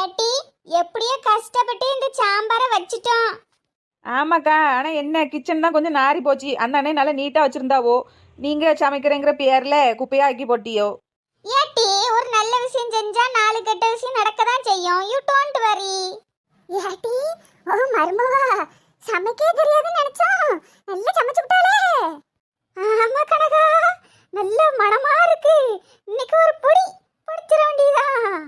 ஏட்டி எப்படியோ கஷ்டப்பட்டு இந்த சாம்பாரை வச்சிட்டோம். ஆமாக்கா ஆனால் என்ன கிச்சன் தான் கொஞ்சம் நாரி போச்சு. அந்த அண்ணே நல்லா நீட்டாக வச்சுருந்தாவோ. நீங்கள் சமைக்கிறேங்கிற பேரில் குப்பையாக ஆக்கி போட்டியோ? ஏட்டி ஒரு நல்ல விஷயம் செஞ்சா நாலு கெட்ட விஷயம் நடக்க தான் செய்யும். யூ டோன்ட் வரி ஏட்டி ஓ மருமவா சமைக்கவே தெரியாதுன்னு நினைச்சோம் நல்லா சமைச்சு விட்டாளே. ஆமா கனகா நல்ல மணமா இருக்கு. இன்னைக்கு ஒரு பொடி பொடிச்சிட வேண்டியதான்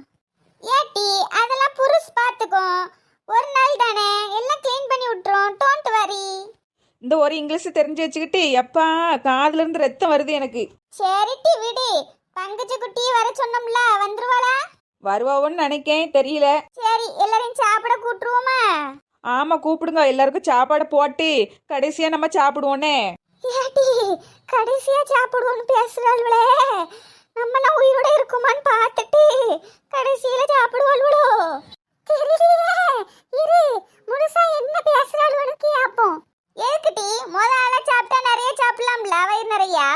ஏட்டி அதெல்லாம் புருஷ் பார்த்துக்கும் ஒரு நாள் தானே எல்லாம் க்ளீன் பண்ணி விட்டுரும். டோன்ட் வரி இந்த ஒரு இங்கிலீஷ் தெரிஞ்சு வச்சுக்கிட்டு எப்பா காதுல இருந்து ரத்தம் வருது எனக்கு. சரிட்டி விடு. பங்கஜ குட்டியை வர சொன்னோம்ல வந்துருவாளா? வருவாவோன்னு நினைக்கேன் தெரியல. சரி எல்லாரையும் சாப்பிட கூட்டுருவோமா? ஆமாம் கூப்பிடுங்க. எல்லாருக்கும் சாப்பாடு போட்டு கடைசியாக நம்ம சாப்பிடுவோன்னே ஏட்டி கடைசியா சாப்பிடுவோம்னு பேசுறாள்வளே. நம்மலாம் உயிரோட இருக்குமான்னு பார்த்துட்டு கடைசியில சாப்பிடுவாள்வளோ தெரியலையே இரு முழுசா என்ன பேசுறாள்வனு கேப்போம் எதுக்குட்டி முத ஆளா சாப்பிட்டா நிறைய சாப்பிடலாம்ல வயிறு நிறையா?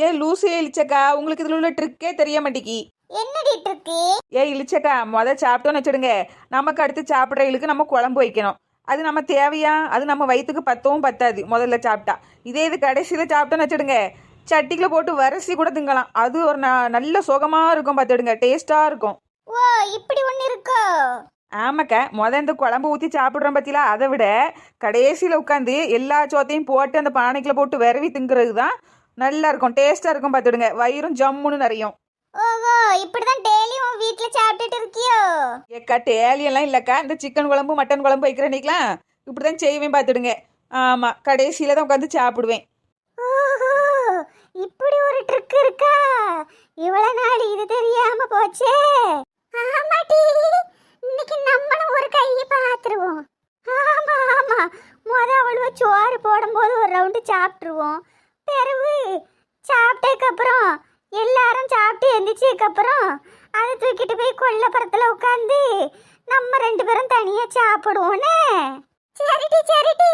ஏ லூசு இழிச்சக்கா உங்களுக்கு இதில் உள்ள ட்ரிக்கே தெரிய மாட்டேங்கி. என்னடி இருக்கு ஏ இழிச்சக்கா முத சாப்பிட்டோன்னு வச்சுடுங்க. நமக்கு அடுத்து சாப்பிட்றவங்களுக்கு நம்ம குழம்பு வைக்கணும். அது நம்ம தேவையா? அது நம்ம வயிற்றுக்கு பத்தவும் பத்தாது முதல்ல சாப்பிட்டா. இதே இது கடைசியில் சாப்பிட்டோன்னு வச்சுடுங்க. சட்டிக்குள்ள போட்டு வரிசி கூட திங்கலாம். அது ஒரு ந- நல்ல சுகமாக இருக்கும் பார்த்துடுங்க. டேஸ்ட்டாக இருக்கும். ஓ இப்படி ஒண்ணு இருக்கோ? ஆமாக்கா. முத இந்த குழம்பு ஊற்றி சாப்பிட்றோம் பத்தியில அதை விட கடைசியில் உட்காந்து எல்லா சோத்தையும் போட்டு அந்த பானைக்குள்ள போட்டு விரவி திங்கிறது தான் நல்லா இருக்கும். டேஸ்ட்டாக இருக்கும் பார்த்துடுங்க. வயிறும் ஜம்முன்னு நிறையும். ஓஹோ இப்படிதான் டெய்லியும் உன் வீட்ல சாப்பிட்டுட்டு இருக்கியோ? ஏக்கா டேலியெல்லாம் இல்லைக்கா. இந்த சிக்கன் குழம்பு மட்டன் குழம்பு வைக்கிற அன்னைக்கெலாம் இப்படி தான் செய்வேன் பார்த்துடுங்க. ஆமாம் கடைசியில் தான் உட்காந்து சாப்பிடுவேன். இப்படி ஒரு ட்ரிக் இருக்கா? இவ்வளவு நாள் இது தெரியாம போச்சே. ஆமாடி. இன்னைக்கு நம்மளும் ஒரு கையை பார்த்துருவோம். ஆமா ஆமா. முத அவ்வளவு சோறு போடும்போது ஒரு ரவுண்டு சாப்பிட்டுருவோம். பிறகு சாப்பிட்டதுக்கு அப்புறம் எல்லாரும் சாப்பிட்டு எந்திரிச்சதுக்கு அப்புறம் அதை தூக்கிட்டு போய் கொல்லப்புறத்துல உட்காந்து நம்ம ரெண்டு பேரும் தனியா சாப்பிடுவோன்னு சரிடி சரிடி.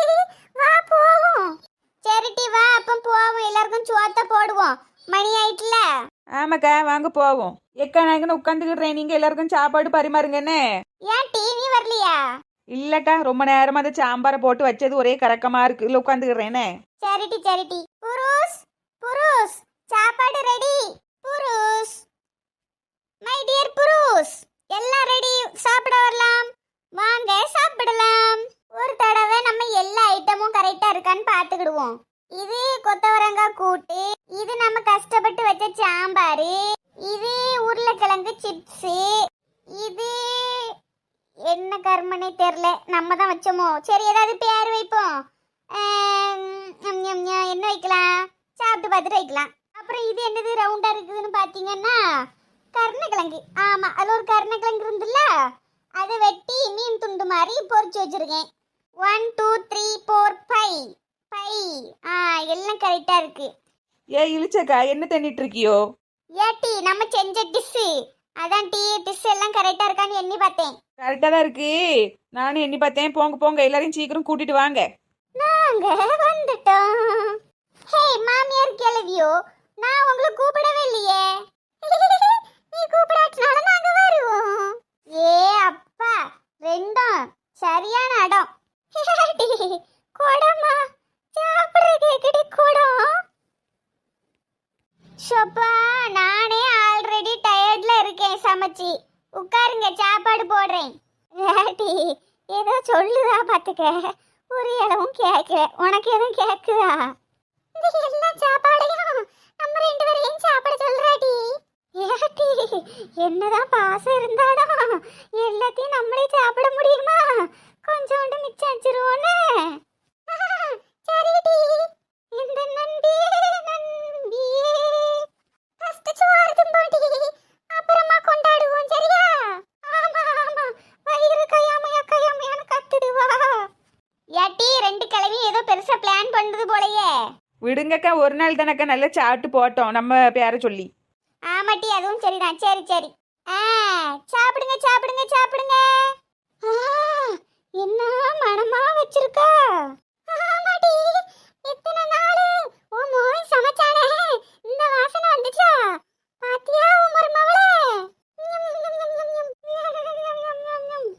வா போவோம். சரிட்டி வா அப்போ போவோம். எல்லாருக்கும் சோத்த போடுவோம். மணி ஆயிட்டுல? ஆமாக்கா வாங்க போவோம். எக்கா நாங்கன்னு உட்காந்துக்கிடுறேன் நீங்கள் எல்லாருக்கும் சாப்பாடு பரிமாறுங்கண்ணே. ஏன் டிவி வரலையா? இல்லைக்கா ரொம்ப நேரமாக அந்த சாம்பாரை போட்டு வச்சது ஒரே கறக்கமாக இருக்கு. இல்லை உட்காந்துக்கிறேனே சரிட்டி சரிட்டி. புருஷ் புருஷ் சாப்பாடு ரெடி புருஷ் மை டியர் புருஷ் எல்லாம் ரெடி சாப்பிட வரலாம் வாங்க சாப்பிடலாம் ஒரு தடவை நம்ம எல்லா ஐட்டமும் கரெக்டா இருக்கான்னு பார்த்துக்கிடுவோம் இது கொத்தவரங்காய் கூட்டு இது நம்ம கஷ்டப்பட்டு வச்ச சாம்பார் இது உருளைக்கிழங்கு சிப்ஸு இது என்ன கர்மனே தெரில நம்ம தான் வச்சோமோ சரி ஏதாவது பேர் வைப்போம் ஆம், ஞம், ஞம், ஞம், என்ன வைக்கலாம் சாப்பிட்டு பார்த்துட்டு வைக்கலாம் அப்புறம் இது என்னது ரவுண்டா இருக்குதுன்னு பார்த்தீங்கன்னா கருணக்கிழங்கு ஆமா அதுல ஒரு கருணக்கிழங்கு இருந்துல்ல அதை வெட்டி மீன் துண்டு மாதிரி பொரிச்சு வச்சிருக்கேன் one two three four five five ஆ எல்லாம் கரெக்டா இருக்கு ஏ இழிச்சக்கா என்ன தண்ணிட்டு இருக்கியோ? ஏட்டி நம்ம செஞ்ச டிஷ்ஷு அதான் டீ டிஷ் எல்லாம் கரெக்டா இருக்கான்னு எண்ணி பார்த்தேன். கரெக்டாக தான் இருக்கு. நானும் எண்ணி பார்த்தேன். போங்க போங்க. எல்லாரையும் சீக்கிரம் கூட்டிட்டு வாங்க. நாங்க வந்துட்டோம். ஹே மாமியார் கிளவியோ நான் உங்களை கூப்பிடவே இல்லையே. நீ கூப்பிடாட்டினால நாங்க வருவோம். ஏ அப்பா ரெண்டும் சரியான இடம். கொடமா. ஷோப்பா நானே ஆல்ரெடி டயர்ட்ல இருக்கேன் சமைச்சி. உட்காருங்க சாப்பாடு போடுறேன். ஏடி ஏதோ சொல்லுதா பார்த்துக்க ஒரு இடமும் கேட்கல உனக்கு எதுவும் கேட்குதா எல்லா சாப்பாடையும் நம்ம ரெண்டு பேரையும் சாப்பிட சொல்றாடி. ஏட்டி என்னதான் பாசம் இருந்தாலும் எல்லாத்தையும் நம்மளே சாப்பிட முடியுமா? கொஞ்சோண்டு மிச்சம் வச்சிருவோன்னு. சரிடி. இந்த நன்றி நன்றி விடுங்கக்கா ஒரு நாள் தானக்கா நல்லா சாப்பிட்டு போட்டோம். நம்ம பேரை சொல்லி. ஆமாட்டி அதுவும் சரிதான். சரி சரி. ஆ சாப்பிடுங்க சாப்பிடுங்க சாப்பிடுங்க. என்ன மனமா வச்சிருக்கா? ஆமாடி இத்தனை நாள் உன் மோய் சமைச்சானே இந்த வாசனை வந்துச்சா பாத்தியா உன் மருமவளே ஞம், ஞம், ஞம், ஞம், ஞம்.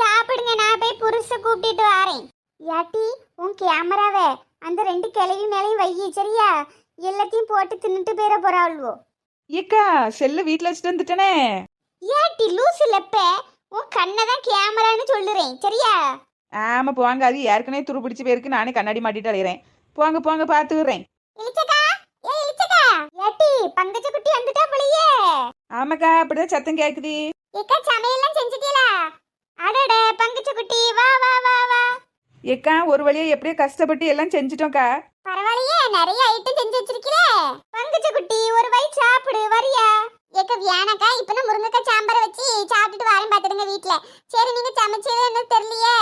சாப்பிடுங்க நான் போய் புருஷ கூப்பிட்டுட்டு வரேன். யாட்டி உன் கேமராவை அந்த ரெண்டு கிளவி மேலேயும் வை சரியா? எல்லாத்தையும் போட்டு தின்னுட்டு போயிட போறாள்வோ ஏக்கா செல்ல வீட்டில் வச்சுட்டு வந்துட்டேனே. ஏட்டி லூசு லெப்ப உன் கண்ணை தான் கேமரான்னு சொல்லுறேன் சரியா? ஆமா போங்க அது ஏற்கனவே துரு பிடிச்சி பேருக்கு நானே கண்ணாடி மாட்டிட்டு அலையிறேன். போங்க போங்க இளிச்சக்கா ஏட்டி பங்கஜ குட்டி வந்துட்டா போலயே. ஆமாக்கா அப்படிதான் சத்தம் கேக்குது. ஏக்கா சமையல்லாம் செஞ்சுட்டீங்களா அடட பங்கஜ குட்டி வா வா வா வா. ஏக்கா ஒரு வழியா எப்படியோ கஷ்டப்பட்டு எல்லாம் செஞ்சுட்டோம்க்கா. பரவாயில்லையே நிறைய ஐட்டம் செஞ்சு வச்சிருக்கீங்களே பங்கஜ குட்டி ஒரு வயி சாப்பிடு வரியா? ஏக்க வியானக்கா இப்ப நான் முருங்கக்காய் சாம்பார் வச்சு சாப்பிட்டுட்டு வரேன் பாத்துடுங்க வீட்ல. சரி நீங்க சமைச்சது என்ன தெரியலையே.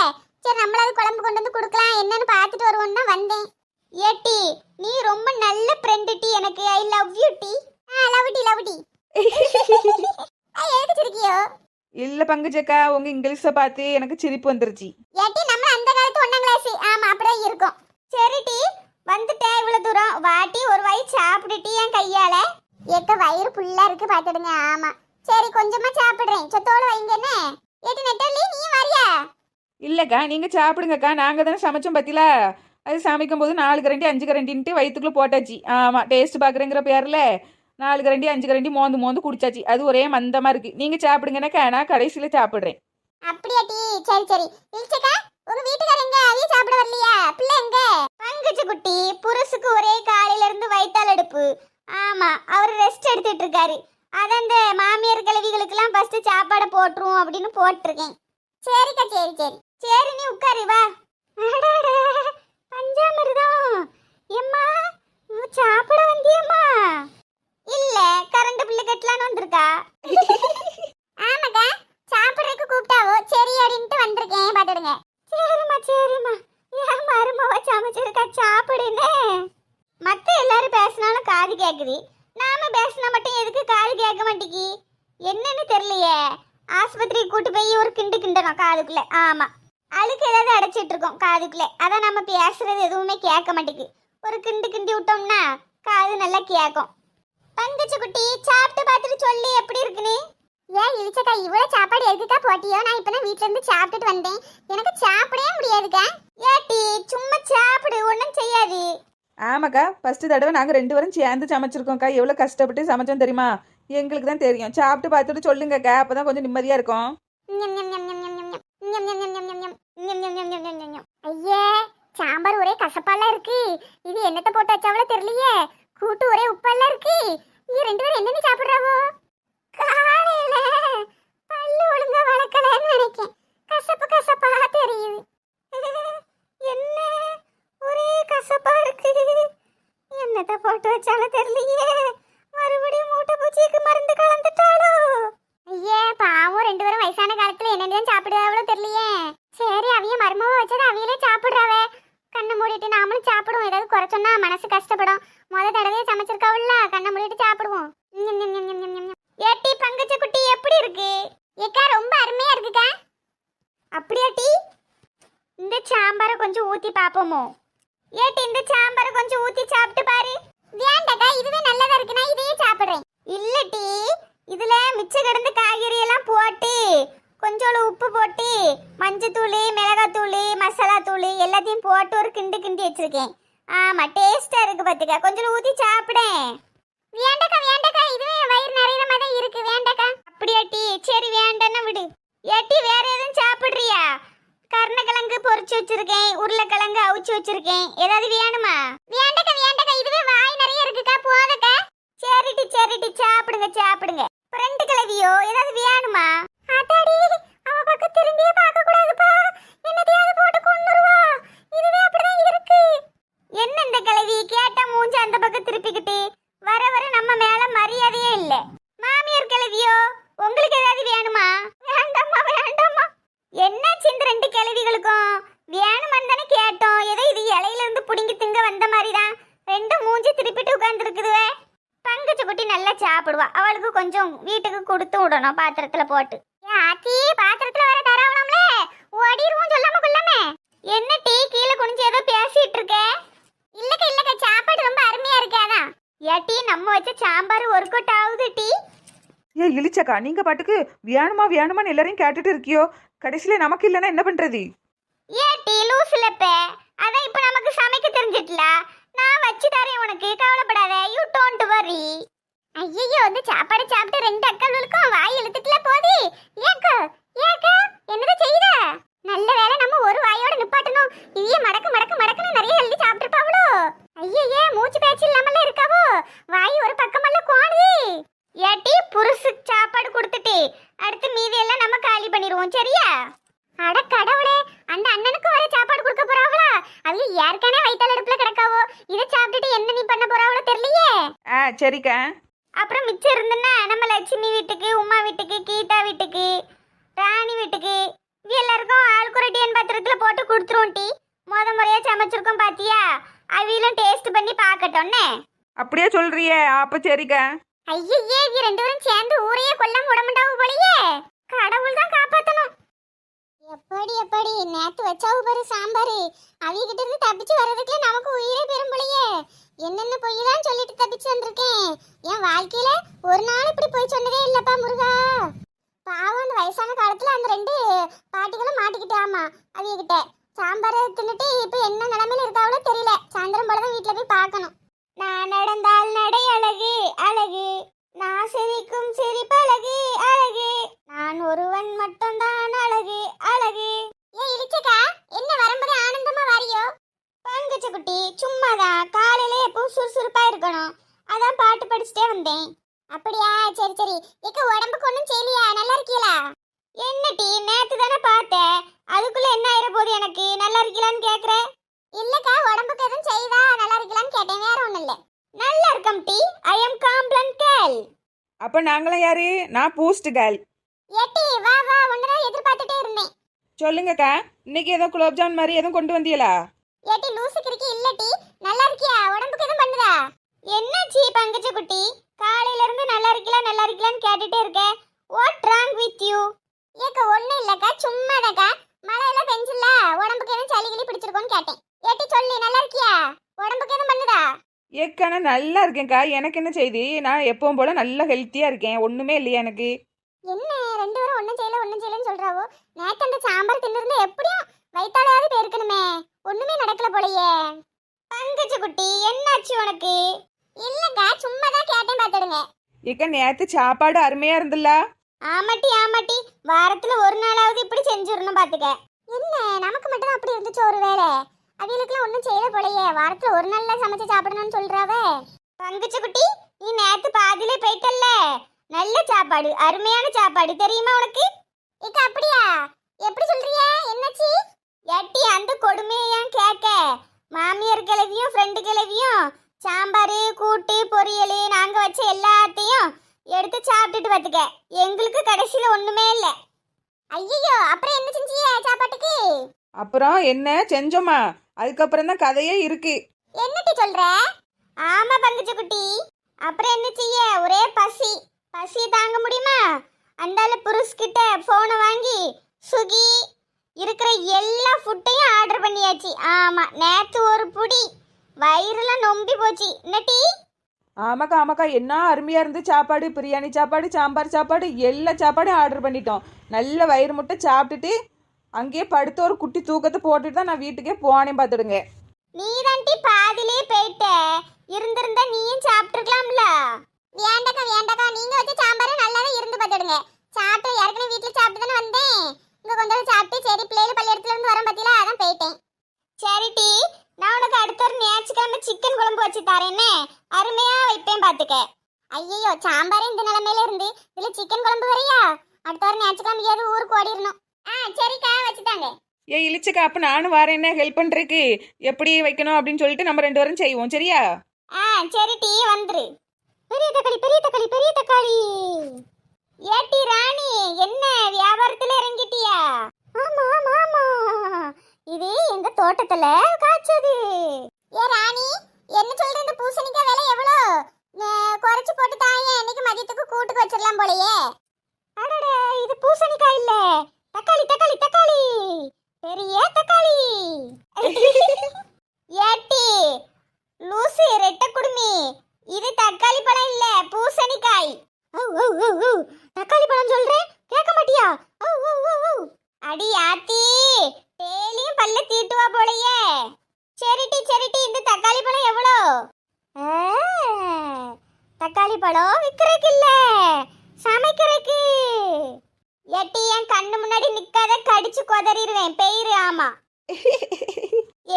சரி நம்மளாவது குழம்பு கொண்டு வந்து கொடுக்கலாம். என்னன்னு பார்த்துட்டு வருவோம்னு தான் வந்தேன். ஏட்டி நீ ரொம்ப நல்ல ஃப்ரெண்டு டி எனக்கு. ஐ லவ் யூ டி. ஆ லவ் டி லவ் டி. எதுக்கு சிரிக்கியோ? இல்ல பங்குஜக்கா உங்க இங்கிலீஷை பார்த்து எனக்கு சிரிப்பு வந்துருச்சு. ஏட்டி நம்ம அந்த காலத்து ஒண்ணாம் கிளாஸ் ஆமா அப்படியே இருக்கும். சரி டி வந்துட்டேன் இவ்வளவு தூரம். வாட்டி ஒரு வாய் சாப்பிட்டுட்டி என் கையால. ஏக்க வயிறு ஃபுல்லா இருக்கு பாத்துடுங்க ஆமா. சரி கொஞ்சமா சாப்பிடுறேன். சொத்தோட வைங்க என்ன? ஏட்டி நெட்டலி நீ வரியா? இல்லக்கா நீங்க சாப்பிடுங்கக்கா. நாங்க தானே சமைச்சோம் பத்திலா. அது சமைக்கும் போது நாலு கரண்டி அஞ்சு கரண்டின்ட்டு வயிற்றுக்குள்ள போட்டாச்சு. ஆமா டேஸ்ட் பாக்குறேங்கிற பேர்ல. நாலு கரண்டி அஞ்சு கரண்டி மோந்து மோந்து குடிச்சாச்சு. அது ஒரே மந்தமா இருக்கு. நீங்க சாப்பிடுங்கனாக்கா நான் கடைசியில சாப்பிடுறேன். அப்படியா டி? சரி சரி. இல்ச்சக்கா உங்க வீட்டுக்காரங்க அதையும் சாப்பிட வரலையா? பிள்ளை எங்க? பங்குச்சு குட்டி புருஷுக்கு ஒரே காலையில இருந்து வயித்தால் அடுப்பு. ஆமா அவர் ரெஸ்ட் எடுத்துட்டு இருக்காரு. அதான் அந்த மாமியார் கிழவிகளுக்கெல்லாம் ஃபர்ஸ்ட் சாப்பாடை போட்டுருவோம் அப்படின்னு போட்டிருக்கேன். சரிக்கா சரி சரி. சரி நீ உட்காரு வா. பஞ்சாமிருதம். எம்மா நீ சாப்பிட வந்தியம்மா. இல்ல கரண்ட் பில்லு கட்டலான்னு வந்திருக்கா. ஆமாக்கா சாப்பிட்றதுக்கு கூப்பிட்டாவோ? சரி அப்படின்ட்டு வந்திருக்கேன். பாத்துடுங்க சரிம்மா சரிம்மா. ஏன் மருமவ சமைச்சிருக்கா? சாப்பிடுன்னு. மத்த எல்லாரும் பேசினாலும் காது கேக்குது. நாம பேசினா மட்டும் எதுக்கு காது கேட்க மாட்டேங்கி என்னன்னு தெரியலையே. ஆஸ்பத்திரிக்கு கூட்டு போய் ஒரு கிண்டு கிண்டணும் காதுக்குள்ள. ஆமா. அழுக்கு ஏதாவது அடைச்சிட்டு இருக்கோம் காதுக்குள்ள. அதான் நம்ம பேசுறது எதுவுமே கேட்க மாட்டேங்குது ஒரு கிண்டு கிண்டி விட்டோம்னா காது நல்லா கேட்கும். பங்கச்சு குட்டி சாப்பிட்டு பார்த்துட்டு சொல்லி எப்படி இருக்குன்னு ஏன் இழிச்சக்கா இவ்வளவு சாப்பாடு எதுக்கா போட்டியோ நான் இப்பதான் வீட்ல இருந்து சாப்பிட்டுட்டு வந்தேன் எனக்கு சாப்பிடவே முடியாதுக்கா ஏட்டி சும்மா சாப்பிடு ஒண்ணும் செய்யாது ஆமாக்கா ஃபர்ஸ்ட் தடவை நாங்கள் ரெண்டு பேரும் சேர்ந்து சமைச்சிருக்கோம்க்கா எவ்வளோ கஷ்டப்பட்டு சமைச்சோம் தெரியுமா எங்களுக்கு தான் தெரியும் சாப்பிட்டு பார்த்துட்டு சொல்லுங்கக்கா அப்போ தான் கொஞ்சம் நிம்மதியாக இருக்கும். ஐயே சாம்பார் ஒரே கசப்பாலாம் இருக்கு இது என்னத்த போட்டு வச்சாவளோ தெரியலையே கூட்டு ஒரே உப்பெல்லாம் இருக்கு. நீ ரெண்டு பேரும் என்னென்ன சாப்பிடுறாவோ? காலையில பல்லு ஒழுங்கா வளர்க்கலன்னு நினைக்கேன். கசப்பு கசப்பா தெரியுது. என்ன? ஒரே கசப்பா இருக்கு. என்னத்தை போட்டு வச்சாலும் தெரியலையே. மறுபடியும் மூட்டை பூச்சிக்கு மருந்து கலந்துட்டாளோ? ஐயே பாவம் ரெண்டு பேரும் வயசான காலத்துல என்னென்னு சாப்பிடுறாவளோ தெரியலையே. சரி அவிய மருமவ வச்சது அவியலே சாப்பிடுறாவே. கண்ணை மூடிட்டு நாமளும் சாப்பிடுவோம். ஏதாவது குறைச்சோம்னா மனசு கஷ்டப்படும். முத தடவையே சமைச்சிருக்காவுல்ல கண்ணை மூடிட்டு சாப்பிடுவோம். ஞம், ஞம், ஏட்டி பங்கச்ச குட்டி எப்படி இருக்கு? ஏக்கா ரொம்ப அருமையா இருக்குக்கா. அப்படியா டீ? இந்த சாம்பாரை கொஞ்சம் ஊத்தி பாப்போமோ? ஏட்டி இந்த சாம்பாரை கொஞ்சம் ஊத்தி சாப்பிட்டு பாரு. வேண்டாக்கா இதுவே நல்லதா இருக்கு நான் இதையே சாப்பிடுறேன். இல்ல டீ. இதுல மிச்ச கிடந்த காய்கறி எல்லாம் போட்டு கொஞ்சோண்டு உப்பு போட்டு மஞ்சத்தூள் மிளகாத்தூள் மசாலா தூள் எல்லாத்தையும் போட்டு ஒரு கிண்டு கிண்டி வச்சிருக்கேன். ஆமா டேஸ்டா இருக்கு பாத்துக்க. கொஞ்சம் ஊத்தி சாப்பிடேன் வேண்டக்கா வேண்டக்கா. இதுவே வயிறு நிறைய மாதிரி தான் இருக்கு. வேண்டக்கா. அப்படியா டீ? சரி வேண்டாம்னா விடு. ஏட்டி வேற எதுவும் சாப்பிடுறியா? கருணக்கிழங்கு பொரிச்சு வச்சிருக்கேன். உருளைக்கிழங்கு அவிச்சு வச்சிருக்கேன். ஏதாவது வேணுமா? வேண்டக்கா வேண்டக்கா. இதுவே வாய் நிறைய இருக்குக்கா. போதக்கா. சரிட்டி சரிட்டி சாப்பிடுங்க சாப்பிடுங்க. ஃப்ரெண்டு கிளவியோ ஏதாவது வேணுமா? பக்கம் போட்டு இருக்கு. என்ன அந்த பக்கம் திருப்பிக்கிட்டு நம்ம மரியாதையே மாமியார் உங்களுக்கு வேணுமா? வேண்டாம்மா வேண்டாம்மா. ரெண்டு கேட்டோம். ஏதோ இது இலையில இருந்து திங்க வந்த மாதிரி தான் ரெண்டு மூஞ்சி திருப்பிட்டு உட்காந்துருக்குதுவே குட்டி நல்லா சாப்பிடுவா. அவளுக்கு கொஞ்சம் வீட்டுக்கு கொடுத்து விடணும் பாத்திரத்துல போட்டு. ஆச்சி பாத்திரத்துல வர தரவலாம்ல. ஓடிடுவோம் சொல்லாம கொள்ளாம. என்ன டீ கீழே குனிஞ்சு ஏதோ பேசிட்டு இருக்க? இல்லக்க இல்லக்க சாப்பாடு ரொம்ப அருமையா இருக்கு அதான். ஏ டீ நம்ம வச்ச சாம்பார் ஒர்க் அவுட் ஆகுது டீ. ஏ இழிச்சக்கா நீங்க பாட்டுக்கு வேணுமா வேணுமான்னு எல்லாரையும் கேட்டுட்டு இருக்கியோ? கடைசியில நமக்கு இல்லைன்னா என்ன பண்றது? ஏட்டி லூசுலப்ப அதான் இப்ப நமக்கு சமைக்க தெரிஞ்சிட்டல. நான் வச்சு தரேன் உனக்கு கவலைப்படாத. யூ டோன்ட் வரி ஐயோ வந்து சாப்பாடு சாப்பிட்டு ரெண்டு அக்களுக்கும் வாய் இழுத்துட்டுல போதி. ஏக்கு ஏக்கு என்னது செய்யுத நல்ல வேளை நம்ம ஒரு வாயோட நிப்பாட்டணும். இதையே மடக்கு மடக்கு மடக்குன்னு நிறைய எழுதி சாப்பிட்டுருப்பாவளோ. ஐயையே மூச்சு பேச்சு இல்லாமல இருக்காவோ? வாய் ஒரு பக்கமெல்லாம் கோணுது ஏட்டி புருசு சாப்பாடு கொடுத்துட்டு. அடுத்து மீதி எல்லாம் நம்ம காலி பண்ணிடுவோம் சரியா? அட கடவுளே அந்த அண்ணனுக்கு வர சாப்பாடு கொடுக்க போறாவளா? அது ஏற்கனவே வயித்தால அடுப்புல கிடக்காவோ? இதை சாப்பிட்டுட்டு என்ன நீ பண்ண போறாவளோ தெரியலையே? ஆ சரிக்கா. அப்புறம் மிச்சம் இருந்துன்னா நம்ம லட்சுமி வீட்டுக்கு உமா வீட்டுக்கு கீதா வீட்டுக்கு ராணி வீட்டுக்கு. இது எல்லாருக்கும் ஆள்குரட்டியன் பாத்திரத்துல போட்டு கொடுத்துருவோம் டீ. முத முறையா சமைச்சிருக்கோம் பாத்தியா? அவியலும் டேஸ்ட் பண்ணி பார்க்கட்டோன்னே அப்படியே சொல்றியே அப்ப சரிக்கா. ஐயே இது ரெண்டு பேரும் சேர்ந்து ஊரையே கொல்லாம விடமாட்டாவு போலயே. கடவுள் தான் காப்பாத்தணும். எப்படி எப்படி? நேத்து வச்சாவு பாரு சாம்பார். அவிகிட்ட இருந்து தப்பிச்சு வர்றதுக்குள்ள நமக்கு உயிரே பெரும் போலயே. என்னென்ன பொய் தான் சொல்லிட்டு தப்பிச்சு வந்திருக்கேன்? என் வாழ்க்கையில ஒரு நாள் இப்படி போய் சொன்னதே இல்லப்பா முருகா. பாவம் அந்த வயசான காலத்துல அந்த ரெண்டு பாட்டிகளும் மாட்டிக்கிட்டாமா அவிகிட்ட சாம்பாரை தின்னுட்டு இப்ப என்ன நிலைமையில இருக்காவளோ தெரியல. சாயந்தரம் போலதான் வீட்டுல போய் பார்க்கணும். நான் நடந்தால் நடை அழகு அழகு. நான் சிரிக்கும் சிரிப்பழகு அழகு நான் ஒருவன் மட்டும்தான் அழகு அழகு. ஏ இழிச்சக்கா என்ன வரும்போது ஆனந்தமா வாரியோ? பங்குச்ச குட்டி சும்மாதான் காலையில எப்பவும் சுறுசுறுப்பா இருக்கணும். அதான் பாட்டு படிச்சுட்டே வந்தேன். அப்படியா? சரி சரி. இக்க உடம்புக்கு ஒன்றும் செய்யலையா? நல்லா இருக்கீங்களா என்ன டீ? நேத்து தானே பார்த்தேன். அதுக்குள்ள என்ன ஆயிர போகுது எனக்கு? நல்லா இருக்கீங்களான்னு கேக்குற? இல்லக்கா உடம்புக்கு எதுவும் செய்தா? நல்லா இருக்கலான்னு கேட்டேன். வேற ஒண்ணும் இல்ல. நல்லா இருக்கம் D. I am Complan girl. அப்ப நாங்களாம் யாரு? நான் பூஸ்ட் கேர்ள். ஏட்டி வா வா. உன்னதான் எதிர்பார்த்துட்டே இருந்தேன். சொல்லுங்கக்கா. இன்னைக்கு ஏதோ குலோப்ஜான் மாதிரி எதுவும் கொண்டு வந்தீங்களா ஏட்டி லூசு கிறுக்கி இல்ல டி. நல்லா இருக்கியா? உடம்புக்கு எதுவும் பண்ணுதா? என்னாச்சு பங்கஜ குட்டி? காலையில இருந்து நல்லா இருக்கலாம் நல்லா இருக்கலாம்னு கேட்டுட்டே இருக்க. வாட் ராங் வித் யூ ஏக்க ஒண்ணும் இல்லக்கா சும்மாதாக்கா. மழையில பெஞ்சில்ல உடம்புக்கு எதுவும் சளி கிளி பிடிச்சிருக்கோன்னு கேட்டேன். ஏட்டி சொல்லி நல்லா இருக்கியா? உடம்புக்கு எதுவும் பண்ணுதா? ஏக்கா நான் நல்லா இருக்கேன்க்கா. எனக்கு என்ன செய்தி? நான் எப்பவும் போல நல்லா ஹெல்த்தியா இருக்கேன். ஒண்ணுமே இல்லையா எனக்கு? என்ன? ரெண்டு பேரும் ஒன்றும் செய்யல ஒன்றும் செய்யலன்னு சொல்றாவோ? நேத்து அந்த சாம்பார் தின்னிருந்து எப்படியும் வயித்தாலையாவது போயிருக்கணுமே. போலயே பங்கஜ குட்டி. என்னாச்சு உனக்கு? இல்லக்கா சும்மா தான் கேட்டேன் பார்த்துடுங்க ஏக்கா நேத்து சாப்பாடு அருமையா இருந்துல்ல? ஆமாட்டி ஆமாட்டி. வாரத்துல ஒரு நாளாவது இப்படி செஞ்சிடணும் பாத்துக்க. என்ன நமக்கு மட்டும் அப்படி இருந்துச்சு ஒரு வேளை? அவியலுக்குலாம் ஒன்றும் செய்யல போலயே. வாரத்துல ஒரு நாள்ல சமைச்சு சாப்பிடணும்னு சொல்றாவே? பங்குச்சு குட்டி. நீ நேத்து பாதியிலே போயிட்டல்ல? நல்ல சாப்பாடு அருமையான சாப்பாடு. தெரியுமா உனக்கு? இக்க அப்படியா? எப்படி சொல்றிய? என்னாச்சு? எட்டி அந்த கொடுமையை ஏன் கேட்க? மாமியார் கிளவியும் ஃப்ரெண்டு கிளவியும் சாம்பார் கூட்டு பொரியல் நாங்க வச்ச எல்லாத்தையும் எடுத்து சாப்பிட்டுட்டு பார்த்துக்க எங்களுக்கு கடைசியில ஒண்ணுமே இல்ல. ஐயோ அப்புறம் என்ன செஞ்சிய சாப்பாட்டுக்கு? அப்புறம் என்ன செஞ்சோமா? அதுக்கப்புறம் தான் கதையே இருக்கு. என்னட்டி சொல்ற? ஆமா பங்குச்சு குட்டி. அப்புறம் என்ன செய்ய? ஒரே பசி. பசி தாங்க முடியுமா? அந்தால புருஷ்கிட்ட போனை வாங்கி சுகி இருக்கிற எல்லா ஃபுட்டையும் ஆர்டர் பண்ணியாச்சு. ஆமா நேத்து ஒரு புடி வயிறுலாம் நொம்பி போச்சு. என்னட்டி ஆமாக்கா ஆமாக்கா என்ன அருமையா இருந்து சாப்பாடு பிரியாணி சாப்பாடு சாம்பார் சாப்பாடு எல்லா சாப்பாடும் ஆர்டர் பண்ணிட்டோம். நல்ல வயிறு முட்டை சாப்பிட்டுட்டு அங்கேயே படுத்து ஒரு குட்டி தூக்கத்தை போட்டுட்டு தான் நான் வீட்டுக்கே போனேன் பார்த்துடுங்க. நீ தான்டி பாதிலே போயிட்ட. இருந்திருந்தா நீயும் சாப்பிட்டுருக்கலாம்ல. வேண்டக்கா வேண்டக்கா நீங்க வச்ச சாம்பார் நல்லாவே இருந்து பார்த்துடுங்க. சாப்பிட்டு ஏற்கனவே வீட்டுல சாப்பிட்டு தானே வந்தேன். இங்க கொஞ்சம் சாப்பிட்டு சரி பிள்ளைகள் பள்ளியிடத்துல இருந்து வரோம் பத்தியில அதான் போயிட்டேன். சரிடி நான் உனக்கு அடுத்த ஒரு ஞாயிற்றுக்கிழமை சிக்கன் குழம்பு வச்சு தரேன்னு அருமையா வைப்பேன் பாத்துக்க. ஐயோ சாம்பாரே இந்த நிலைமையில இருந்து. இதுல சிக்கன் குழம்பு வரையா? அடுத்த ஒரு ஞாயிற்றுக்கிழமை ஊருக்கு ஓடிடணும் ஆ சரிக்கா வச்சுட்டாங்க ஏ இழிச்சக்கா அப்போ நானும் வரேன் ஹெல்ப் பண்ணுறதுக்கு எப்படி வைக்கணும் அப்படின்னு சொல்லிட்டு நம்ம ரெண்டு பேரும் செய்வோம் சரியா? ஆ சரி டீ வந்துரு. பெரிய தக்காளி பெரிய தக்காளி பெரிய தக்காளி ஏட்டி ராணி என்ன வியாபாரத்துல இறங்கிட்டியா? ஆமா ஆமா ஆமா. இது எங்க தோட்டத்துல காய்ச்சது. ஏ ராணி என்ன சொல்ற? இந்த பூசணிக்காய் விலை எவ்வளோ? குறைச்சு போட்டு தாயே இன்னைக்கு மதியத்துக்கு கூட்டுக்கு வச்சிடலாம் போலயே? அடடா இது பூசணிக்காய் இல்ல. தக்காளி தக்காளி தக்காளி. பெரிய தக்காளி. ஏட்டி லூசு ரெட்ட குடுமி. இது தக்காளி பழம் இல்ல பூசணிக்காய். தக்காளி பழம் சொல்றேன். கேட்க மாட்டியா? அடி ஆத்தி டேலியும் பல்ல தீட்டுவா போலயே. சரிட்டி சரிட்டி இந்த தக்காளி பழம் எவ்வளோ? தக்காளி பழம் விற்கிறதுக்கு இல்ல சமைக்கிறதுக்கு. எட்டி என் கண்ணு முன்னாடி நிக்காத கடிச்சு கொதறிடுவேன். பெயிரு ஆமா.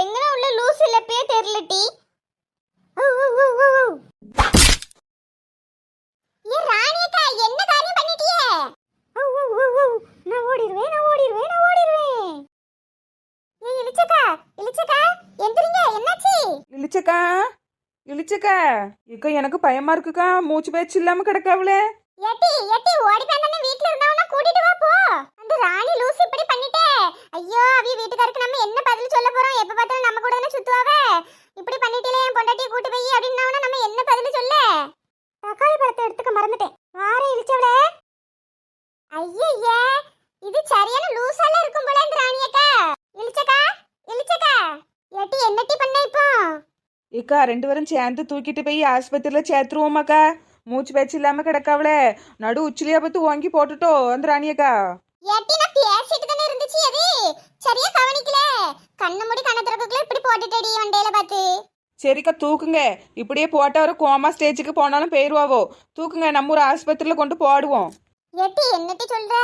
எங்கன உள்ள லூஸ் இல்லப்பே தெரியலட்டி ஏ ராணியக்கா என்ன காரியம் பண்ணிட்டியே? நான் ஓடிடுவேன் நான் ஓடிடுவேன் நான் ஓடிடுவேன் ஏ இளிச்சக்கா இளிச்சக்கா எந்திரிங்க என்னாச்சு? இழிச்சக்கா இழிச்சக்கா இக்கா எனக்கு பயமா இருக்குக்கா மூச்சு பேச்சு இல்லாம கிடக்காவளே. எட்டி எட்டி ஓடி வந்தானே வீட்ல இருந்தவன கூட்டிட்டு வா போ. அந்த ராணி லூசு இப்படி பண்ணிட்டே. ஐயோ அவிய வீட்டுக்காருக்கு நம்ம என்ன பதில் சொல்ல போறோம்? எப்ப பார்த்தாலும் நம்ம கூட தானே சுத்துவாவ? இப்படி பண்ணிட்டே என் பொண்டாட்டியை கூட்டி போய் அப்படின்னா நம்ம என்ன பதில் சொல்ல? தக்காளி பழத்தை எடுத்துக்க மறந்துட்டேன். வார இழிச்சவளே. ஐயய்யே இது சரியான லூசால இருக்கும் போல இந்த ராணியக்கா இழிச்சக்கா இழிச்சக்கா. எட்டி என்னட்டி பண்ண இப்போ? இக்கா ரெண்டு பேரும் சேர்ந்து தூக்கிட்டு போய் ஆஸ்பத்திரியில சேர்த்துருவோமாக்கா மூச்சு பேச்சு இல்லாம கிடக்காவளே. நடு உச்சிலியா பார்த்து ஓங்கி போட்டுட்டோ அந்த ராணியக்கா ஏட்டி நான் பேசிட்டு தானே இருந்துச்சு அது சரியா கவனிக்கல. கண்ணு மூடி கண்ண திறக்கக்குள்ள இப்படி போட்டுட்டடி வண்டையில பார்த்து. சரிக்கா தூக்குங்க. இப்படியே போட்டா ஒரு கோமா ஸ்டேஜுக்கு போனாலும் போயிருவாவோ. தூக்குங்க நம்ம ஒரு ஆஸ்பத்திரியில கொண்டு போடுவோம். ஏட்டி என்னட்டி சொல்ற?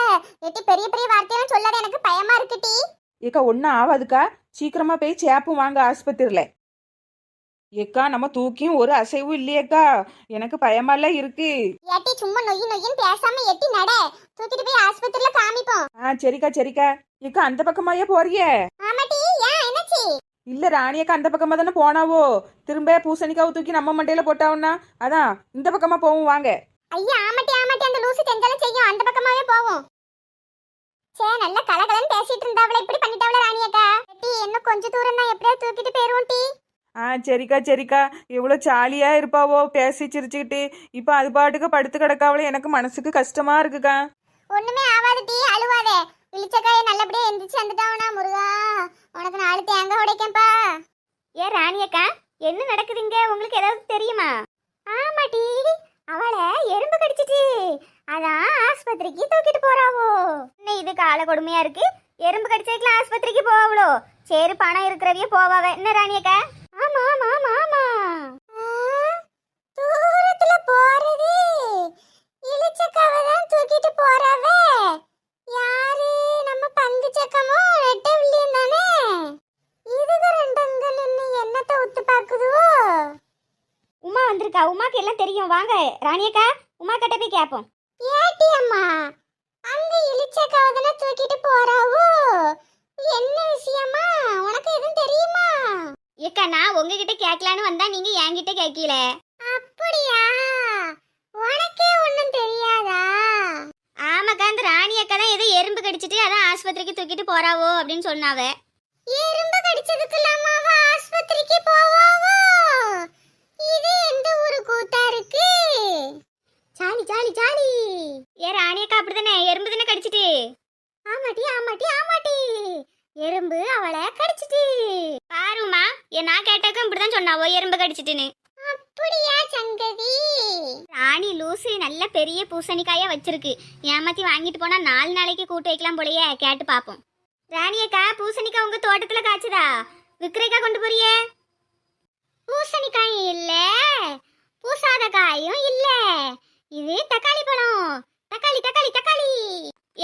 ஏட்டி பெரிய பெரிய வார்த்தையெல்லாம் சொல்லாத எனக்கு பயமா இருக்குடி ஏக்கா ஒன்றும் ஆகாதுக்கா சீக்கிரமா போய் சேப்பும் வாங்க ஆஸ்பத்திரியில. ஏக்கா நம்ம தூக்கியும் ஒரு அசைவும் இல்லையேக்கா. எனக்கு பயமாலாம் இருக்கு. ஏட்டி சும்மா நொய்யி நொய்யின்னு பேசாம எட்டி நட. தூக்கிட்டு போய் ஆஸ்பத்திரியில காமிப்போம். ஆ சரிக்கா சரிக்கா. ஏக்கா அந்த பக்கமாயே போறியே. ஆமாட்டி ஏன் என்னாச்சு? இல்ல ராணியக்கா அந்த பக்கமா தானே போனாவோ? திரும்ப பூசணிக்காவை தூக்கி நம்ம மண்டையில போட்டாவுன்னா? அதான் இந்த பக்கமா போவோம் வாங்க. ஐயா ஆமாட்டி ஆமாட்டி அந்த லூசு செஞ்சாலும் செய்யும். அந்த பக்கமாவே போவோம். சே நல்ல கலகலன்னு பேசிட்டு இருந்தாவளே. இப்படி பண்ணிட்டாவள ராணியக்கா ஏட்டி இன்னும் கொஞ்ச தூரம் தான் எப்படியோ தூக்கிட்டு போயிருவோம் டி. ஆ சரிக்கா சரிக்கா. எவ்வளோ ஜாலியா இருப்பாவோ பேசி சிரிச்சுக்கிட்டு. இப்போ அது பாட்டுக்கு படுத்து கிடக்காவளே எனக்கு மனசுக்கு கஷ்டமா இருக்குக்கா. ஒண்ணுமே ஆகாது டீ. அழுவாதே. இளிச்சக்காய நல்லபடியா எந்திரிச்சு வந்துட்டாவனா முருகா. உனக்கு நாலு தேங்காய் உடைக்கேன்பா ஏ ராணியக்கா என்ன நடக்குதுங்க? உங்களுக்கு ஏதாவது தெரியுமா? ஆமா டி. அவளை எறும்பு கடிச்சிட்டு அதான் ஆஸ்பத்திரிக்கு தூக்கிட்டு போறாவோ. இன்னும் இது கால கொடுமையா இருக்கு. எறும்பு கடிச்சதுக்குலாம் ஆஸ்பத்திரிக்கு போவாவளோ. சரி பணம் இருக்கிறவிய போவாவ. என்ன ராணியக்கா ஆமா ஆமா ஆமா ஆமா. தூரத்துல போறது. இளிச்சக்காவை தான் தூக்கிட்டு போறாவே. யாரு? நம்ம பங்கு சக்கமோ ரெட்டவில்லியம் தானே? இதுக ரெண்டங்கள் நின்று என்னத்தை ஒத்து பார்க்குதுவோ? உமா வந்திருக்கா. உமாக்கு எல்லாம் தெரியும். வாங்க ராணியக்கா உமா கிட்ட போய் கேட்போம் ஏட்டி அம்மா அங்க இழிச்சக்காவதெல்லாம் தூக்கிட்டு போறாவோ? என்ன விஷயமா? உனக்கு எதுவும் தெரியுமா? ஏக்கா நான் உங்ககிட்ட கேட்கலான்னு வந்தா நீங்க என்கிட்ட கேட்கல? அப்படியா? உனக்கே ஒன்றும் தெரியாதா? ஆமாக்கா அந்த ராணி அக்கா தான் ஏதோ எறும்பு கடிச்சிட்டு அதான் ஆஸ்பத்திரிக்கு தூக்கிட்டு போறாவோ அப்படின்னு சொன்னாவ. எறும்பு கடிச்சதுக்கு இல்லாம ஆஸ்பத்திரிக்கு போவாவோ? இது எந்த ஊரு கூத்தா இருக்கு? Jolly jolly jolly. ஏ ராணி அக்கா அப்படிதானே எறும்பு தானே கடிச்சிட்டு? ஆமாட்டி ஆமாட்டி ஆமாட்டி. எறும்பு அவளை கடிச்சிட்டு. பாருமா நான் கேட்டக்கும் இப்படிதான் சொன்னாவோ எறும்பு கடிச்சிட்டுன்னு. அப்படியா சங்கதி ராணி லூசு நல்ல பெரிய பூசணிக்காயா வச்சிருக்கு. ஏமாத்தி வாங்கிட்டு போனா நாலு நாளைக்கு கூட்டு வைக்கலாம் போலயே கேட்டு பாப்போம். ராணியக்கா பூசணிக்காய் உங்க தோட்டத்துல காய்ச்சதா? விக்ரேக்கா கொண்டு போறியே? பூசணிக்காயும் இல்ல. பூசாத காயும் இல்ல. இது தக்காளி பழம். தக்காளி தக்காளி தக்காளி.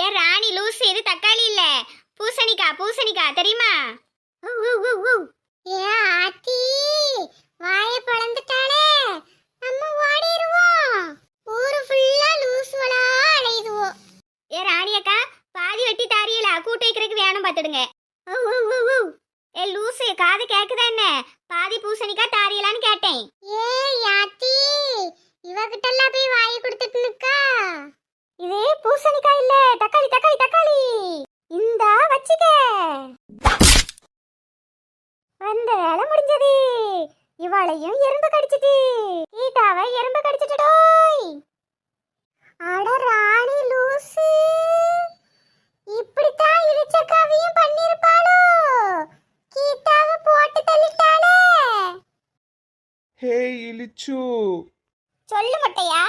ஏ ராணி லூசு இது தக்காளி இல்ல. பூசணிக்கா பூசணிக்கா தெரியுமா? ஏ ஆத்தி. வாய பழந்துட்டாளே. நம்ம ஓடிடுவோம் ஊரு ஃபுல்லா லூசுவலா அலையுதுவோம் ஏ ராணியக்கா பாதி வெட்டி தாரியல. கூட்டு வைக்கிறதுக்கு வேணும் பார்த்துடுங்க. ஏ லூசு காது கேக்குதா என்ன? பாதி பூசணிக்கா தாரியலான்னு கேட்டேன். ஏ யாத்தி இவகிட்ட எல்லாம் போய் வாயை கொடுத்துட்டு நிக்கா. இது பூசணிக்காய் இல்ல தக்காளி தக்காளி தக்காளி. இந்தா வச்சுக்க. வந்த வேலை முடிஞ்சது. இவளையும் எறும்பு கடிச்சிட்டு. கீட்டாவை எறும்பு கடிச்சிட்டோய் அட ராணி லூசு. இப்படித்தான் இளிச்சக்காவையும் பண்ணிருப்பாளோ. கீட்டாவை போட்டு தள்ளிட்டாளே. ஹே இழிச்சு சொல்லு மட்டையா.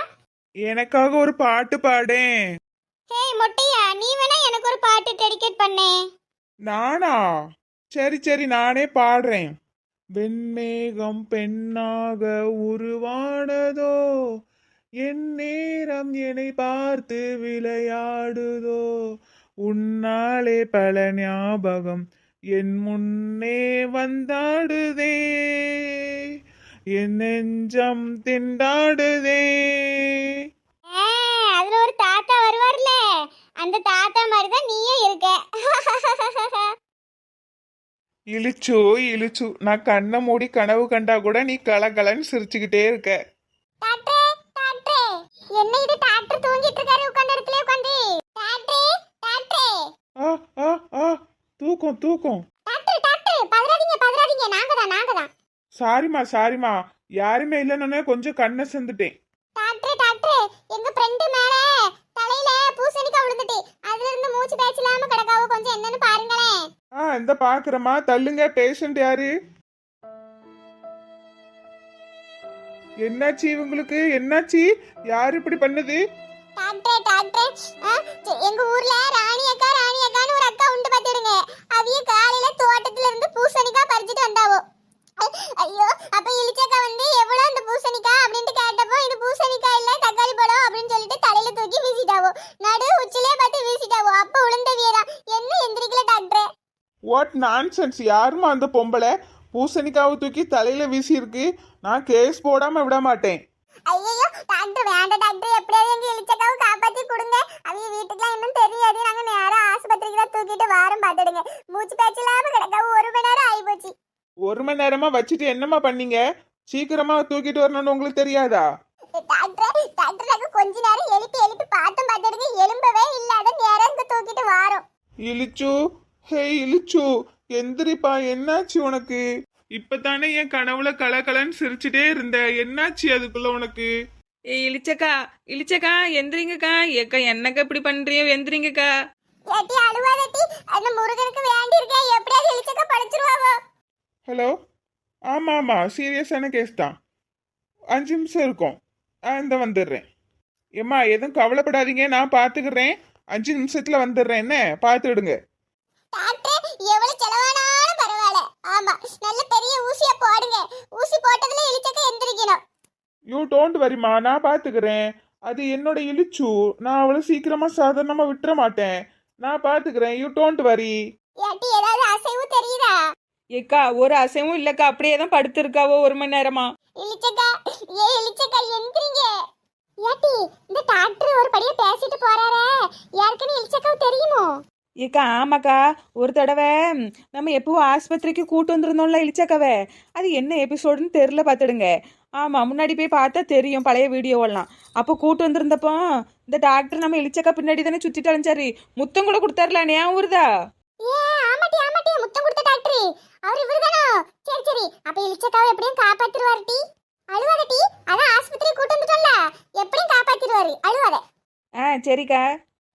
எனக்காக ஒரு பாட்டு பாடேன் ஹேய் மொட்டையா நீ வேணா எனக்கு ஒரு பாட்டு டெடிகேட் பண்ணே. நானா? சரி சரி நானே பாடுறேன். வெண்மேகம் பெண்ணாக உருவானதோ? என் நேரம் என்னை பார்த்து விளையாடுதோ? உன்னாலே பல ஞாபகம் என் முன்னே வந்தாடுதே. என் நெஞ்சம் திண்டாடுதே. ஆ, அதுல ஒரு தாத்தா வருவார்ல. அந்த தாத்தா மாதிரி தான் இருக்க. இழிச்சு இழிச்சு. நான் கண்ணை மூடி கனவு கண்டா கூட நீ கலகலன்னு சிரிச்சுக்கிட்டே இருக்க. டாக்டரே டாக்டரே. என்ன இது? டாக்டர் தூங்கிட்டு இருக்காரு உட்கார்ந்த இடத்துல உட்கார்ந்து. டாக்டரே டாக்டரே. ஆ ஆ ஆ. தூக்கம் தூக்கம். Doctor doctor. பதறாதீங்க பதறாதீங்க. நாங்க தான் நாங்க தான். சாரிம்மா சாரிம்மா. யாருமே இல்லைன்னு கொஞ்சம் கண்ணை செந்துட்டேன். Doctor doctor. எங்க ஃப்ரெண்டு மேல தலையில பூசணிக்காய் விழுந்துட்டு அதுல இருந்து மூச்சு பேச்சு இல்லாம கிடக்காவோ கொஞ்சம் என்னன்னு பாருங்களேன். ஆ இந்த பாக்குறேம்மா தள்ளுங்க பேஷண்ட் யாரு? என்னாச்சு இவங்களுக்கு? என்னாச்சு? யார் இப்படி பண்ணுது? Doctor doctor. எங்க ஊர்ல ராணி அக்கா ராணி அக்கான்னு ஒரு அக்கா உண்டு பாத்துடுங்க அவிய காலையில தோட்டத்துல இருந்து பூசணிக்காய் பறிச்சுட்டு வந்தாவோ. ஐயோ அப்ப இளிச்சக்கா வந்து எவ்வளவு அந்த பூசணிக்காய் அப்படின்ட்டு கேட்டப்போ இது பூசணிக்காய் இல்ல தக்காளி பழம் அப்படின்னு சொல்லிட்டு தலையில தூக்கி வீசிட்டாவோ? நடு உச்சிலே பார்த்து வீசிட்டாவோ? அப்ப விழுந்தவியதான் என்ன எந்திரிக்கல டாக்டர் வாட் நான்சென்ஸ் யாரும்மா அந்த பொம்பளை? பூசணிக்காவை தூக்கி தலையில வீசி இருக்கு நான் கேஸ் போடாம விட மாட்டேன். ஐயோ டாக்டர் வேண்டாம் டாக்டர் எப்படியாவது எங்க இளிச்சக்காவை காப்பாத்தி கொடுங்க. அவங்க வீட்டுக்குலாம் இன்னும் தெரியாது. நாங்க நேரா ஆஸ்பத்திரிக்கு தான் தூக்கிட்டு வாரம் பாத்துடுங்க மூச்சு பேச்சு இல்லாம கிடக்காவு ஒரு மணி நேரம் ஆகி போச்சு ஒரு மணி நேரமா வச்சுட்டு என்னம்மா பண்ணீங்க? சீக்கிரமா தூக்கிட்டு வரணும்னு உங்களுக்கு தெரியாதா? டாக்டர் டாக்டர் கொஞ்ச நேரம் எழுப்பி எழுப்பி பார்த்தோம் பார்த்துடுங்க எலும்பவே இல்லாத நேரம் இங்க தூக்கிட்டு வாரோம். இழிச்சு ஹே இழிச்சு எந்திரிப்பா என்னாச்சு உனக்கு? இப்பதானே என் கனவுல கலகலன்னு சிரிச்சுட்டே இருந்த. என்னாச்சு அதுக்குள்ள உனக்கு? ஏய் இளிச்சக்கா இளிச்சக்கா எந்திரிங்கக்கா. ஏக்கா என்னக்கா இப்படி பண்றியோ எந்திரிங்கக்கா. ஏட்டி அழுவாதட்டி அந்த முருகனுக்கு வேண்டி இருக்கே எப்படியாவது இழிச்சக்க படிச்சிருவாவோ ஹலோ? ஆமா ஆமா. சீரியஸான கேஸ் தான். அஞ்சு நிமிஷம் இருக்கும். ஆ இந்த வந்துடுறேன். ஏம்மா எதுவும் கவலைப்படாதீங்க. நான் பார்த்துக்கிறேன் அஞ்சு நிமிஷத்துல வந்துடுறேன். என்ன? பார்த்துடுங்க டாக்டர் எவ்வளவு செலவானாலும் பரவாயில்ல. ஆமா நல்ல பெரிய ஊசியா போடுங்க. ஊசி போட்டதுல இழிச்சக்க எந்திரிக்கணும். யூ டோன்ட் வரிம்மா நான் பார்த்துக்கிறேன் அது என்னோட இழிச்சு. நான் அவ்வளோ சீக்கிரமா சாதாரணமா விட்டுற மாட்டேன். நான் பார்த்துக்கிறேன் யூ டோன்ட் வரி ஏட்டி ஏதாவது அசைவு தெரியுதா? ஏக்கா ஒரு அசைவும் இல்லக்கா அப்படியே தான் படுத்திருக்காவோ ஒரு மணி நேரமா? இழிச்சக்கா ஏ இழிச்சக்கா எந்திரிங்க. ஏட்டி இந்த டாக்டர் ஒரு படியா பேசிட்டு போறாரே. யாருக்குன்னு இழிச்சக்காவு தெரியுமோ? ஏக்கா ஆமாக்கா ஒரு தடவை நம்ம எப்பவும் ஆஸ்பத்திரிக்கு கூட்டு வந்திருந்தோம்ல இளிச்சக்காவே அது என்ன எபிசோடுன்னு தெரில பார்த்துடுங்க. ஆமாம் முன்னாடி போய் பார்த்தா தெரியும் பழைய வீடியோவெல்லாம் அப்போ கூட்டு வந்திருந்தப்போ இந்த டாக்டர் நம்ம இளிச்சக்கா பின்னாடி தானே சுற்றிட்டு அலைஞ்சாரு. முத்தம் கூட கொடுத்தாருல ஞாபகம் வருதா? ஏ ஆமாட்டி ஆமாட்டி முத்தம் கொடுத்த டாக்டர் அவர் இவருதானோ? சரி சரி. அப்ப இழிச்சக்காவை எப்படியும் காப்பாத்திருவாரு டி. அழுவாத டி. அதான் ஆஸ்பத்திரி கூட்டு வந்துட்டோம்ல. எப்படியும் காப்பாத்திருவாரு. அழுவாத. ஆ சரிக்கா.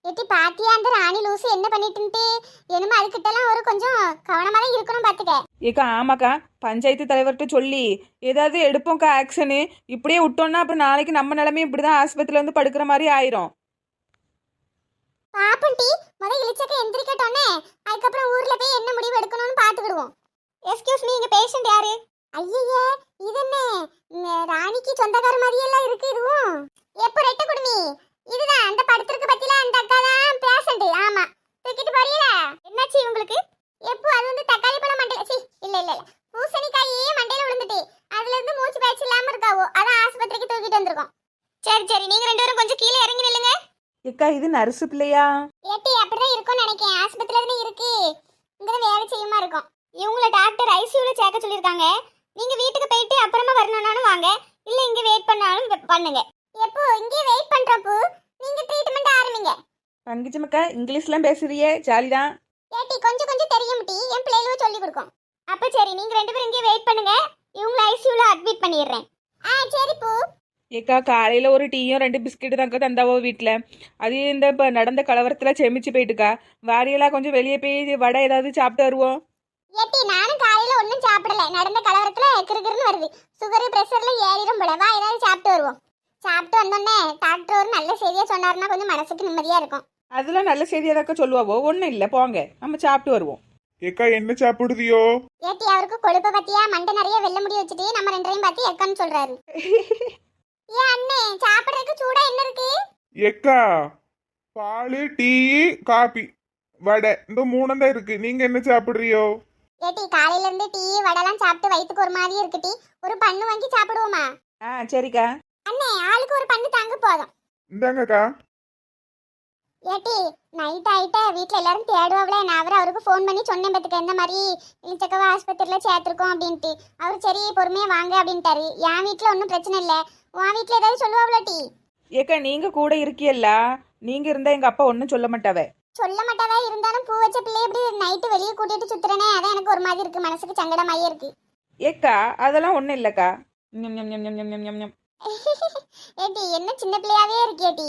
எட்டி பாத்தியா அந்த ராணி லூசு என்ன பண்ணிட்டுன்ட்டு? என்னமோ அதுக்கிட்டலாம் ஒரு கொஞ்சம் கவனமா தான் இருக்கணும் பாத்துக்க. ஏக்கா ஆமாக்கா. பஞ்சாயத்து தலைவர்கிட்ட சொல்லி ஏதாவது எடுப்போம்க்கா ஆக்ஷனு. இப்படியே விட்டோம்னா அப்புறம் நாளைக்கு நம்ம நிலமையும் இப்படி தான் ஆஸ்பத்திரியில் வந்து படுக்கிற மாதிரி ஆயிரும். பாப்போம் டி. முத இழிச்சக்க எந்திரிக்கட்டோன்னே அதுக்கப்புறம் ஊர்ல போய் என்ன முடிவு எடுக்கணும்னு பாத்துக்கிடுவோம். எஸ்கியூஸ் மீ இங்க பேஷண்ட் யாரு? ஐயையே இது என்ன? ராணிக்கு சொந்தக்கார மாதிரி எல்லாம் இருக்கு இதுவும்? எப்போ ரெட்ட குடுமி? இதுதான் அந்த படுத்திருக்கு பத்தில அந்த அக்கா தான் பேஷண்ட் ஆமா. தூக்கிட்டு போறீல என்னாச்சு உங்களுக்கு எப்போ அது வந்து தக்காளி பழம் மண்டையில? சி இல்ல இல்ல இல்ல. பூசணிக்காயே மண்டையில விழுந்துட்டு. அதுல இருந்து மூச்சு பேச்சு இல்லாம இருக்காவோ? அதான் ஆஸ்பத்திரிக்கு தூக்கிட்டு வந்திருக்கோம். சரி சரி. நீங்க ரெண்டு பேரும் கொஞ்சம் கீழே இறங்கி நில்லுங்க. ஏக்கா இது நர்ஸு பிள்ளையா? ஏட்டி அப்படிதான் இருக்கும்னு நினைக்கிறேன். ஆஸ்பத்திரியில தானே இருக்கு. இங்கதான் வேலை செய்யுமா இருக்கும். இவங்கள டாக்டர் ஐசியூல சேர்க்க சொல்லியிருக்காங்க. நீங்க வீட்டுக்கு போயிட்டு அப்புறமா வரணும்னாலும் வாங்க. இல்ல இங்க வெயிட் பண்ணாலும் பண்ணுங்க. எப்போ? இங்கே வெயிட் பண்றப்போ நீங்க ட்ரீட்மெண்ட் ஆரம்பிங்க. பங்கிச்சமக்கா இங்கிலீஷ்லாம் பேசுறியே ஜாலிதான் ஏட்டி கொஞ்சம் கொஞ்சம் தெரியும் டி. என் பிள்ளைகளும் சொல்லி கொடுக்கும். அப்ப சரி நீங்க ரெண்டு பேரும் இங்கே வெயிட் பண்ணுங்க. இவங்கள ஐசியூல அட்மிட் பண்ணிடுறேன். ஆ சரி பூ. ஏக்கா காலையில் ஒரு டீயும் ரெண்டு பிஸ்கெட்டு தாங்க தந்தாவோ வீட்டில் அது இந்த இப்போ நடந்த கலவரத்தில் செமிச்சு போயிட்டுக்கா. வாரியெல்லாம் கொஞ்சம் வெளியே போய் வடை ஏதாவது சாப்பிட்டு வருவோம். ஏட்டி நானும் காலையில ஒண்ணும் சாப்பிடல. நடந்த கலவரத்துல கிறுகிறுன்னு வருது. சுகர் பிரஷர்ல ஏறிடும் போல. வா ஏதாவது சாப்பிட்டு வருவோம். சாப்பிட்டு வந்தோடனே டாக்டர் ஒரு நல்ல செய்தியா சொன்னாருன்னா கொஞ்சம் மனசுக்கு நிம்மதியா இருக்கும். அதெல்லாம் நல்ல செய்தியாதாக்கா சொல்லுவாவோ? ஒன்றும் இல்லை. போங்க. நம்ம சாப்பிட்டு வருவோம். ஏக்கா என்ன சாப்பிடுதியோ? ஏட்டி அவருக்கு கொழுப்ப பத்தியா மண்டை நிறைய வெள்ள முடி வச்சுட்டு நம்ம ரெண்டரையும் பார்த்து எக்கன்னு சொல்றாரு. ஏன் அண்ணே சாப்பிடுறதுக்கு சூடா என்ன இருக்கு? ஏக்கா பால் டீ காபி வடை. இந்த மூணும் தான் இருக்கு. நீங்க என்ன சாப்பிடுறியோ? ஏட்டி காலையில இருந்து டீ வடைலாம் சாப்பிட்டு வயித்துக்கு ஒரு மாதிரி இருக்கு டீ. ஒரு பண்ணு வாங்கி சாப்பிடுவோமா? ஆ சரிக்கா. அண்ணே ஆளுக்கு ஒரு பண்ணு தாங்க போதும். இந்தாங்கக்கா. ஏட்டி நைட் ஆயிட்ட வீட்ல எல்லாரும் தேடுவாங்களே நான் அவர் அவருக்கு ஃபோன் பண்ணி சொன்னேன் பத்துக்க இந்த மாதிரி இளிச்சக்கவா ஆஸ்பத்திரியில சேர்த்துருக்கோம் அப்படின்ட்டு. அவர் சரி பொறுமையா வாங்க அப்படின்ட்டாரு. என் வீட்ல ஒன்றும் பிரச்சனை இல்லை. உன் வீட்ல ஏதாவது சொல்லுவாங்களா டீ? ஏக்கா நீங்கள் கூட இருக்கியல்ல? நீங்கள் இருந்தால் எங்கள் அப்பா ஒன்றும் சொல்ல மாட்டாவே. சொல்ல மாட்டாதா இருந்தாலும் பூ வச்ச பிள்ளை எப்படி நைட்டு வெளியே கூட்டிட்டு சுத்துறனே அதான் எனக்கு ஒரு மாதிரி இருக்கு மனசுக்கு சங்கடமாயே இருக்கு ஏக்கா அதெல்லாம் ஒன்றும் இல்லைக்கா ஞம் ஞம் ஞம் ஞம் ஞம் ஞம் ஞம் ஞம் ஏட்டி என்ன சின்ன பிள்ளையாவே இருக்கேட்டி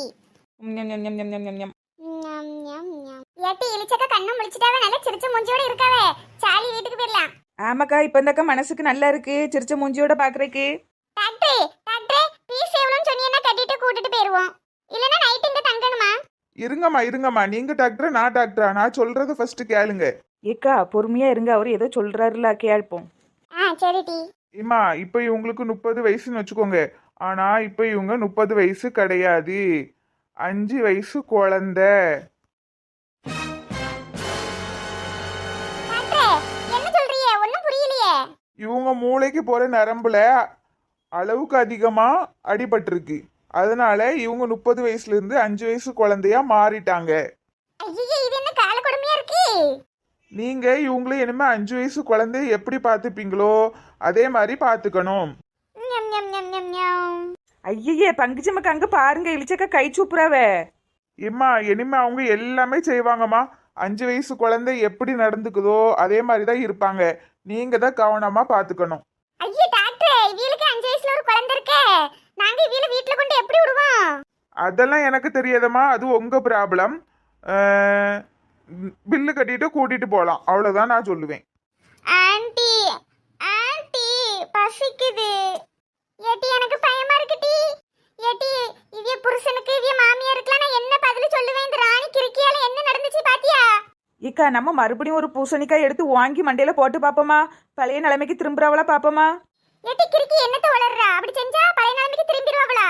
ஞம் ஞம் ஞம் ஞம் ஞம் ஞம் ஞம் ஞம், ஞம், ஞம். ஏட்டி இளிச்சக்க கண்ணு முடிச்சிட்டாவே நல்லா சிரிச்ச மூஞ்சியோட இருக்காவே சாலி வீட்டுக்கு போயிடலாம் ஆமாக்கா இப்போ இந்தக்கா மனசுக்கு நல்லா இருக்கு சிரிச்ச மூஞ்சியோட பார்க்குறக்கு டாக்டர் டாக்டர் பீஸ் எவ்வளோன்னு சொன்னீங்கன்னா கட்டிட்டு கூட்டிட்டு போயிருவோம் இல்லைன்னா நைட் இங்க தங்கணுமா இருங்கம்மா இருங்கம்மா. நீங்க டாக்டரா நான் டாக்டரா நான் சொல்றது ஃபர்ஸ்ட் கேளுங்க. ஏக்கா பொறுமையாக இருங்க. அவர் ஏதோ சொல்கிறாருல கேட்போம் ஆ சரி டி. இம்மா இப்போ இவங்களுக்கு முப்பது வயசுன்னு வச்சுக்கோங்க. ஆனா இப்போ இவங்க முப்பது வயசு கிடையாது. அஞ்சு வயசு குழந்தை. டாக்டர் என்ன சொல்றீங்க? ஒன்றும் புரியலையே. இவங்க மூளைக்கு போற நரம்புல அளவுக்கு அதிகமா அடிபட்டிருக்கு. அதனால இவங்க முப்பது வயசுல இருந்து அஞ்சு வயசு குழந்தையா மாறிட்டாங்க. ஐயோ இது என்ன கால கொடுமையா இருக்கு? நீங்க இவங்களும் இனிமே அஞ்சு வயசு குழந்தைய எப்படி பார்த்துப்பீங்களோ அதே மாதிரி ஞம். ஐயையே பங்குச்சம்மக்கா அங்கே பாருங்க இளிச்சக்கா கை சூப்புறாவே. இம்மா இனிமே அவங்க எல்லாமே செய்வாங்கம்மா. அஞ்சு வயசு குழந்தை எப்படி நடந்துக்குதோ அதே மாதிரி தான் இருப்பாங்க. நீங்க தான் கவனமா பார்த்துக்கணும். ஐயோ டாக்டர் இவளுக்கு அஞ்சு வயசுல ஒரு குழந்தை இருக்கே. நாங்க இவள வீட்ல கொண்டு எப்படி விடுவோம்? அதெல்லாம் எனக்கு தெரியாதம்மா. அது உங்க ப்ராப்ளம் பில்லு கட்டிட்டு கூட்டிட்டு போகலாம் அவ்வளோதான் நான் சொல்லுவேன். ஆன்ட்டி ஆன்ட்டி பசிக்குது. ஏட்டி எனக்கு பயமா இருக்குடி ஏட்டி இவிய புருஷனுக்கு இவிய மாமியாருக்குலாம் நான் என்ன பதில் சொல்லுவேன்? இந்த ராணி கிறுக்கியால என்ன நடந்துச்சு பாத்தியா? ஏக்கா நம்ம மறுபடியும் ஒரு பூசணிக்காய் எடுத்து வாங்கி மண்டையில் போட்டு பார்ப்போமா பழைய நிலைமைக்கு திரும்புறவளா பார்ப்போமா ஏட்டி கிறுக்கி என்னத்த வளர்றா? அப்படி செஞ்சா பழைய நிலைமைக்கு திரும்பிடுவாங்களா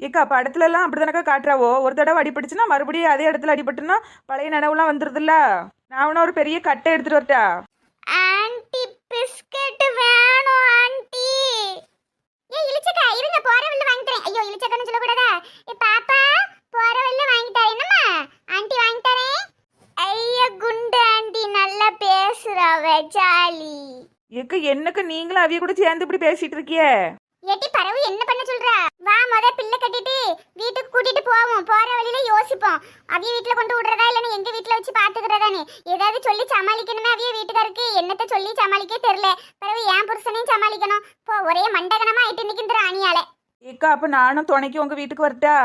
ஏக்கா படத்துலலாம் அப்படி தானக்கா காட்டுறாவோ? ஒரு தடவை அடிபட்டுச்சுன்னா மறுபடியும் அதே இடத்துல அடிபட்டுனா பழைய நினைவுலாம் வந்துருதுல்ல? நான் வேணா ஒரு பெரிய கட்டை எடுத்துட்டு வரட்டா? ஆன்ட்டி பிஸ்கட் வேணும் ஆன்ட்டி ஏ இளிச்சக்கா இருங்க போற வழியில வாங்கி தரேன் ஐயோ இளிச்சக்கான்னு சொல்லக்கூடாதா ஏ பாப்பா போற வழியில வாங்கி தரேன் என்னம்மா ஆன்ட்டி வாங்கி தரேன் ஐயா குண்டு ஆன்ட்டி நல்லா பேசுறாவ ஜாலி ஏக்கா என்னக்கா நீங்களும் அவிய கூட சேர்ந்து இப்படி பேசிட்டு இருக்கியே? ஏட்டி பறவு என்ன பண்ண சொல்றா? வா முத பிள்ளை கட்டிட்டு வீட்டுக்கு கூட்டிட்டு போவோம். போற வழியில யோசிப்போம். அவிய வீட்டுல கொண்டு விடுறதா இல்லைன்னா எங்க வீட்டுல வச்சு பாத்துக்கிறதானே ஏதாவது சொல்லி சமாளிக்கணுமே அவிய வீட்டுக்காருக்கு? என்னத்த சொல்லி சமாளிக்க தெரியல. பிறகு என் புருஷனையும் சமாளிக்கணும். போ ஒரே மண்டகனமா ஆயிட்டு நிக்கின்ற ராணியால ஏக்கா அப்ப நானும் துணைக்கு உங்க வீட்டுக்கு வரட்டா?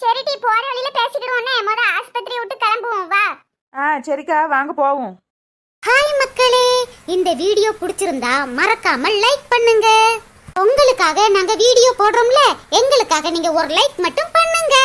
சரிடி போற வழியில பேசிக்கிடுவோன்னே முத ஆஸ்பத்திரி விட்டு கிளம்புவோம். வா. ஆ சரிக்கா வாங்க போவோம். ஹாய் மக்களே இந்த வீடியோ பிடிச்சிருந்தா மறக்காம லைக் பண்ணுங்க. உங்களுக்காக நாங்க வீடியோ போடுறோம்ல எங்களுக்காக நீங்க ஒரு லைக் மட்டும் பண்ணுங்க.